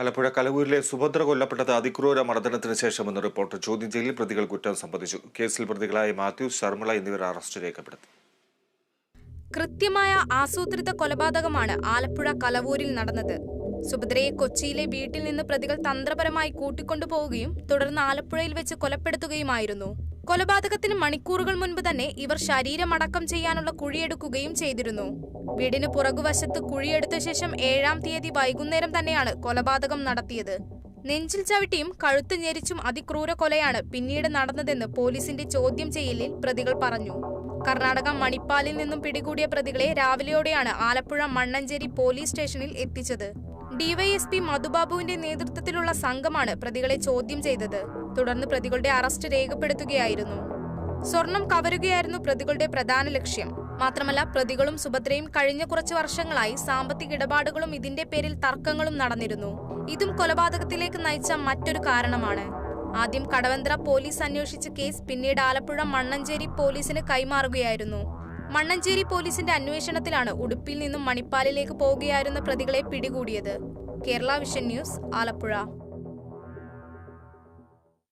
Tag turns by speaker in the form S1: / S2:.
S1: ആലപ്പുഴ കലവൂരിലെ സുഭദ്ര കൊല്ലപ്പെട്ടത് അതിക്രൂര മർദ്ദനത്തിന് ശേഷമെന്ന് റിപ്പോർട്ട്. ചോദ്യം ചെയ്യലിൽ പ്രതികൾ കുറ്റം സംബന്ധിച്ചു. കേസിൽ പ്രതികളായ മാത്യു ശർമ്മള എന്നിവർ അറസ്റ്റ് രേഖപ്പെടുത്തി.
S2: കൃത്യമായ ആസൂത്രിത കൊലപാതകമാണ് ആലപ്പുഴ കലവൂരിൽ നടന്നത്. സുഭദ്രയെ കൊച്ചിയിലെ വീട്ടിൽ നിന്ന് പ്രതികൾ തന്ത്രപരമായി കൂട്ടിക്കൊണ്ടുപോവുകയും തുടർന്ന് ആലപ്പുഴയിൽ വെച്ച് കൊലപ്പെടുത്തുകയുമായിരുന്നു. കൊലപാതകത്തിന് മണിക്കൂറുകൾ മുൻപ് തന്നെ ഇവർ ശരീരമടക്കം ചെയ്യാനുള്ള കുഴിയെടുക്കുകയും ചെയ്തിരുന്നു. വീടിന് പുറകുവശത്ത് കുഴിയെടുത്ത ശേഷം ഏഴാം തീയതി വൈകുന്നേരം തന്നെയാണ് കൊലപാതകം നടത്തിയത്. നെഞ്ചിൽ ചവിട്ടിയും കഴുത്ത് ഞെരിച്ചും അതിക്രൂര കൊലയാണ് പിന്നീട് നടന്നതെന്ന് പോലീസിന്റെ ചോദ്യം ചെയ്യലിൽ പ്രതികൾ പറഞ്ഞു. കർണാടക മണിപ്പാലിൽ നിന്നും പിടികൂടിയ പ്രതികളെ രാവിലെയോടെയാണ് ആലപ്പുഴ മണ്ണഞ്ചേരി പോലീസ് സ്റ്റേഷനിൽ എത്തിച്ചത്. ഡിവൈഎസ്പി മധുബാബുവിന്റെ നേതൃത്വത്തിലുള്ള സംഘമാണ് പ്രതികളെ ചോദ്യം ചെയ്തത്. തുടർന്ന് പ്രതികളുടെ അറസ്റ്റ് രേഖപ്പെടുത്തുകയായിരുന്നു. സ്വർണം കവരുകയായിരുന്നു പ്രതികളുടെ പ്രധാന ലക്ഷ്യം. മാത്രമല്ല പ്രതികളും സുഭദ്രയും കഴിഞ്ഞ കുറച്ച് വർഷങ്ങളായി സാമ്പത്തിക ഇടപാടുകളും ഇതിന്റെ പേരിൽ തർക്കങ്ങളും നടന്നിരുന്നു. ഇതും കൊലപാതകത്തിലേക്ക് നയിച്ച മറ്റൊരു കാരണമാണ്. ആദ്യം കടവന്ത്ര പോലീസ് അന്വേഷിച്ച കേസ് പിന്നീട് ആലപ്പുഴ മണ്ണഞ്ചേരി പോലീസിന് കൈമാറുകയായിരുന്നു. മണ്ണഞ്ചേരി പോലീസിന്റെ അന്വേഷണത്തിലാണ് ഉടുപ്പിൽ നിന്നും മണിപ്പാലിലേക്ക് പോവുകയായിരുന്ന പ്രതികളെ പിടികൂടിയത്. Kerala vision news Alappuzha.